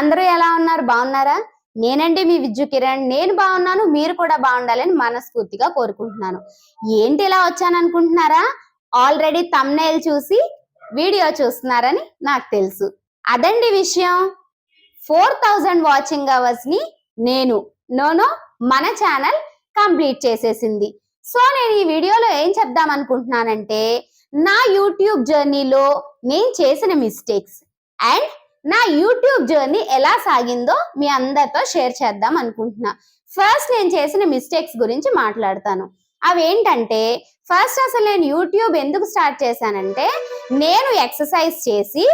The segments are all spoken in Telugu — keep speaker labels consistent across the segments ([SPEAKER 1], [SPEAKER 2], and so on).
[SPEAKER 1] అందరూ ఎలా ఉన్నారు? బాగున్నారా? నేనండి మీ విద్యు కిరణ్. నేను బాగున్నాను మీరు కూడా బాగుండాలని మనస్ఫూర్తిగా కోరుకుంటున్నాను. ఏంటి ఇలా వచ్చాను అనుకుంటున్నారా ఆల్రెడీ తమ్నేల్ చూసి వీడియో చూస్తున్నారని నాకు తెలుసు. అదండి విషయం. ఫోర్ థౌజండ్ వాచింగ్ అవర్స్ని నేను నోనో మన ఛానల్ కంప్లీట్ చేసేసింది. సో నేను ఈ వీడియోలో ఏం చెప్దాం అనుకుంటున్నానంటే నా యూట్యూబ్ జర్నీలో నేను చేసిన మిస్టేక్స్ అండ్ నా యూట్యూబ్ జర్నీ ఎలా సాగిందో మీ అందరితో షేర్ చేద్దాం అనుకుంటున్నా. ఫస్ట్ నేను చేసిన మిస్టేక్స్ గురించి మాట్లాడతాను. అవి ఏంటంటే ఫస్ట్ అసలు నేను యూట్యూబ్ ఎందుకు స్టార్ట్ చేశానంటే నేను ఎక్సర్సైజ్ చేసి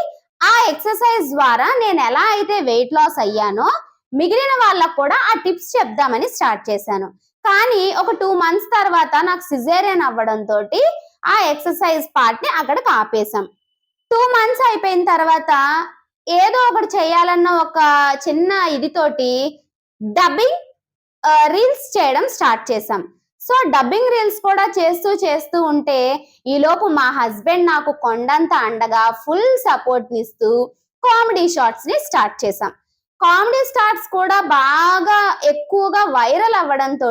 [SPEAKER 1] ఆ ఎక్సర్సైజ్ ద్వారా నేను ఎలా అయితే వెయిట్ లాస్ అయ్యానో మిగిలిన వాళ్ళకు కూడా ఆ టిప్స్ చెప్దామని స్టార్ట్ చేశాను. కానీ ఒక టూ మంత్స్ తర్వాత నాకు సిజేరియన్ అవ్వడంతో ఆ ఎక్సర్సైజ్ పార్ట్ని అక్కడ ఆపేశాం. టూ మంత్స్ అయిపోయిన తర్వాత ఏదో ఒకటి చేయాలన్న ఒక చిన్న ఇదితోటి డబ్బింగ్ రీల్స్ చేయడం స్టార్ట్ చేసాం సో డబ్బింగ్ రీల్స్ కూడా చేస్తూ చేస్తూ ఉంటే ఈలోపు మా హస్బెండ్ నాకు కొండంత అండగా ఫుల్ సపోర్ట్ ఇస్తూ కామెడీ షార్ట్స్ని స్టార్ట్ చేసాం కామెడీ స్టార్ట్స్ కూడా బాగా ఎక్కువగా వైరల్ అవ్వడంతో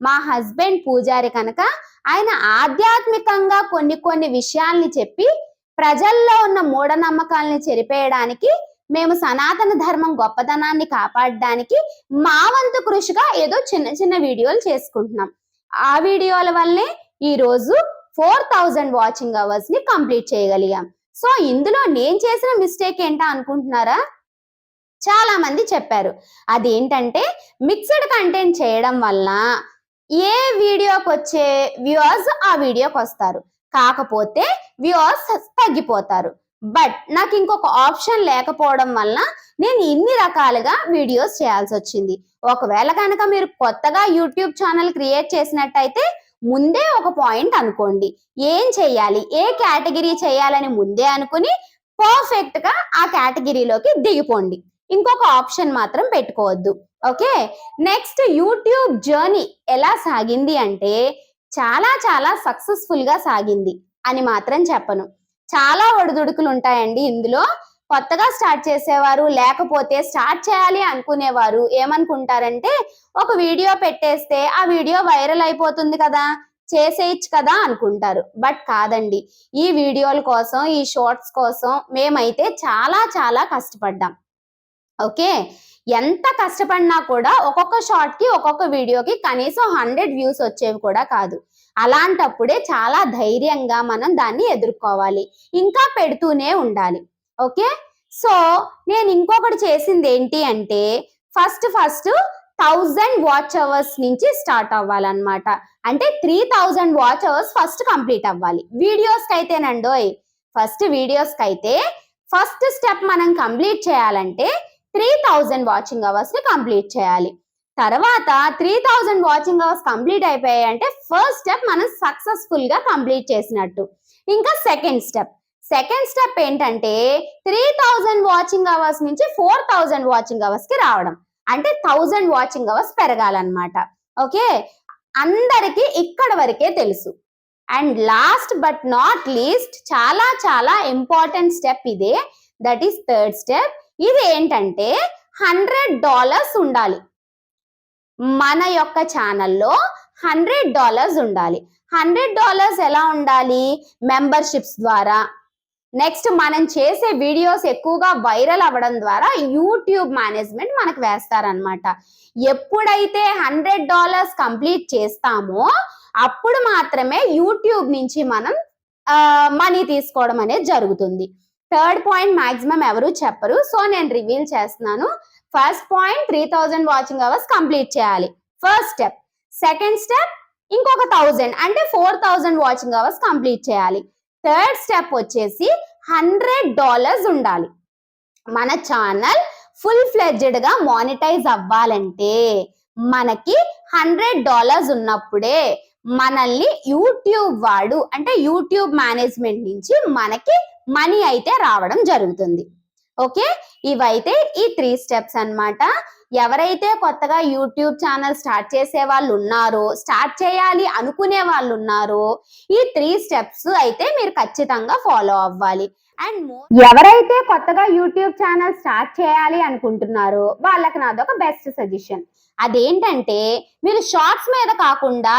[SPEAKER 1] మా హస్బెండ్ పూజారి కనుక ఆయన ఆధ్యాత్మికంగా కొన్ని కొన్ని విషయాల్ని చెప్పి ప్రజల్లో ఉన్న మూఢనమ్మకాల్ని చెరిపేయడానికి మేము సనాతన ధర్మం గొప్పతనాన్ని కాపాడడానికి మా వంతు కృషిగా ఏదో చిన్న చిన్న వీడియోలు చేసుకుంటున్నాం. ఆ వీడియోల వల్లే ఈరోజు ఫోర్ థౌజండ్ వాచింగ్ అవర్స్ని కంప్లీట్ చేయగలిగాం. సో ఇందులో నేను చేసిన మిస్టేక్ ఏంటా అనుకుంటున్నారా? చాలా మంది చెప్పారు. అదేంటంటే మిక్స్డ్ కంటెంట్ చేయడం వల్ల ఏ వీడియోకి వచ్చే వ్యూవర్స్ ఆ వీడియోకి వస్తారు కాకపోతే వ్యూవర్స్ తగ్గిపోతారు. బట్ నాకు ఇంకొక ఆప్షన్ లేకపోవడం వల్ల నేను ఇన్ని రకాలుగా వీడియోస్ చేయాల్సి వచ్చింది. ఒకవేళ కనుక మీరు కొత్తగా యూట్యూబ్ ఛానల్ క్రియేట్ చేసినట్టయితే ముందే ఒక పాయింట్ అనుకోండి. ఏం చేయాలి? ఏ కేటగిరీ చేయాలని ముందే అనుకుని పర్ఫెక్ట్గా ఆ కేటగిరీలోకి దిగిపోండి. ఇంకొక ఆప్షన్ మాత్రం పెట్టుకోవద్దు. ఓకే నెక్స్ట్ యూట్యూబ్ జర్నీ ఎలా సాగింది అంటే చాలా చాలా సక్సెస్ఫుల్గా సాగింది అని మాత్రం చెప్పను. చాలా ఒడిదుడుకులు ఉంటాయండి ఇందులో. కొత్తగా స్టార్ట్ చేసేవారు లేకపోతే స్టార్ట్ చేయాలి అనుకునేవారు ఏమనుకుంటారంటే ఒక వీడియో పెట్టేస్తే ఆ వీడియో వైరల్ అయిపోతుంది కదా చేసేయచ్చు కదా అనుకుంటారు. బట్ కాదండి ఈ వీడియోల కోసం ఈ షార్ట్స్ కోసం మేమైతే చాలా చాలా కష్టపడ్డాం. ఓకే? ఎంత కష్టపడినా కూడా ఒక్కొక్క షార్ట్కి ఒక్కొక్క వీడియోకి కనీసం హండ్రెడ్ వ్యూస్ వచ్చేవి కూడా కాదు. అలాంటప్పుడే చాలా ధైర్యంగా మనం దాన్ని ఎదుర్కోవాలి. ఇంకా పెడుతూనే ఉండాలి. ఓకే? సో నేను ఇంకొకటి చేసింది ఏంటి అంటే first first thousand watch hours నుంచి స్టార్ట్ అవ్వాలన్నమాట. అంటే three thousand watch hours first complete అవ్వాలి. వీడియోస్కి అయితేనండోయ్ ఫస్ట్ వీడియోస్కి అయితే ఫస్ట్ స్టెప్ మనం కంప్లీట్ చేయాలంటే త్రీ థౌజండ్ వాచింగ్ అవర్స్ని కంప్లీట్ చేయాలి. తర్వాత three thousand watching hours complete అయిపోయాయి అంటే ఫస్ట్ స్టెప్ మనం సక్సెస్ఫుల్గా కంప్లీట్ చేసినట్టు. ఇంకా సెకండ్ స్టెప్ సెకండ్ స్టెప్ ఏంటంటే త్రీ థౌజండ్ వాచింగ్ అవర్స్ నుంచి ఫోర్ థౌజండ్ వాచింగ్ అవర్స్కి రావడం. అంటే థౌజండ్ వాచింగ్ అవర్స్ పెరగాలన్నమాట. ఓకే? అందరికీ ఇక్కడ వరకే తెలుసు. And last but not least చాలా చాలా ఇంపార్టెంట్ స్టెప్ ఇదే. దట్ ఈస్ థర్డ్ స్టెప్ ఇది ఏంటంటే హండ్రెడ్ డాలర్స్ ఉండాలి. మన యొక్క ఛానల్లో హండ్రెడ్ డాలర్స్ ఉండాలి. హండ్రెడ్ డాలర్స్ ఎలా ఉండాలి? మెంబర్షిప్స్ ద్వారా. నెక్స్ట్ మనం చేసే వీడియోస్ ఎక్కువగా వైరల్ అవ్వడం ద్వారా యూట్యూబ్ మేనేజ్మెంట్ మనకు వేస్తారనమాట ఎప్పుడైతే హండ్రెడ్ డాలర్స్ కంప్లీట్ చేస్తామో అప్పుడు మాత్రమే యూట్యూబ్ నుంచి మనం మనీ తీసుకోవడం అనేది జరుగుతుంది. థర్డ్ పాయింట్ మాక్సిమం ఎవరు చెప్పరు. సో నేను రివీల్ చేస్తున్నాను. First point three thousand watching hours complete చేయాలి. First step. సెకండ్ స్టెప్ ఇంకొక థౌజండ్ అంటే four thousand watching hours complete చేయాలి. థర్డ్ స్టెప్ వచ్చేసి హండ్రెడ్ డాలర్స్ ఉండాలి. మన ఛానల్ ఫుల్ ఫ్లెడ్జెడ్గా మానిటైజ్ అవ్వాలంటే మనకి హండ్రెడ్ డాలర్స్ ఉన్నప్పుడే మనల్ని యూట్యూబ్ వాడు అంటే యూట్యూబ్ మేనేజ్మెంట్ నుంచి మనకి మనీ అయితే రావడం జరుగుతుంది. ఓకే? ఇవైతే ఈ త్రీ స్టెప్స్ అన్నమాట. ఎవరైతే కొత్తగా యూట్యూబ్ ఛానల్ స్టార్ట్ చేసే వాళ్ళు ఉన్నారో స్టార్ట్ చేయాలి అనుకునే వాళ్ళు ఉన్నారో ఈ త్రీ స్టెప్స్ అయితే మీరు ఖచ్చితంగా ఫాలో అవ్వాలి. అండ్ ఎవరైతే కొత్తగా యూట్యూబ్ ఛానల్ స్టార్ట్ చేయాలి అనుకుంటున్నారో వాళ్ళకి నాదొక బెస్ట్ సజెషన్. అదేంటంటే మీరు షార్ట్స్ మీద కాకుండా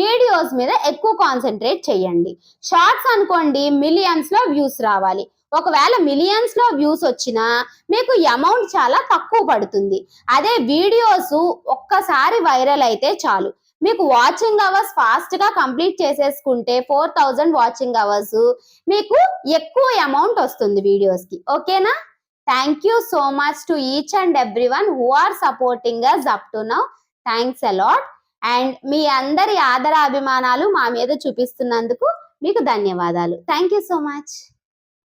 [SPEAKER 1] వీడియోస్ మీద ఎక్కువ కాన్సన్ట్రేట్ చేయండి. షార్ట్స్ అనుకోండి మిలియన్స్లో వ్యూస్ రావాలి. ఒకవేళ మిలియన్స్లో వ్యూస్ వచ్చినా మీకు అమౌంట్ చాలా తక్కువ పడుతుంది. అదే వీడియోస్ ఒక్కసారి వైరల్ అయితే చాలు. మీకు వాచింగ్ అవర్స్ ఫాస్ట్గా కంప్లీట్ చేసేసుకుంటే ఫోర్ థౌజండ్ వాచింగ్ అవర్స్ మీకు ఎక్కువ అమౌంట్ వస్తుంది వీడియోస్కి. ఓకేనా thank you so much to each and every one who are supporting us up to now thanks a lot and మీ అందరి ఆదర అభిమానాలు మా మీద చూపిస్తున్నందుకు మీకు ధన్యవాదాలు. Thank you so much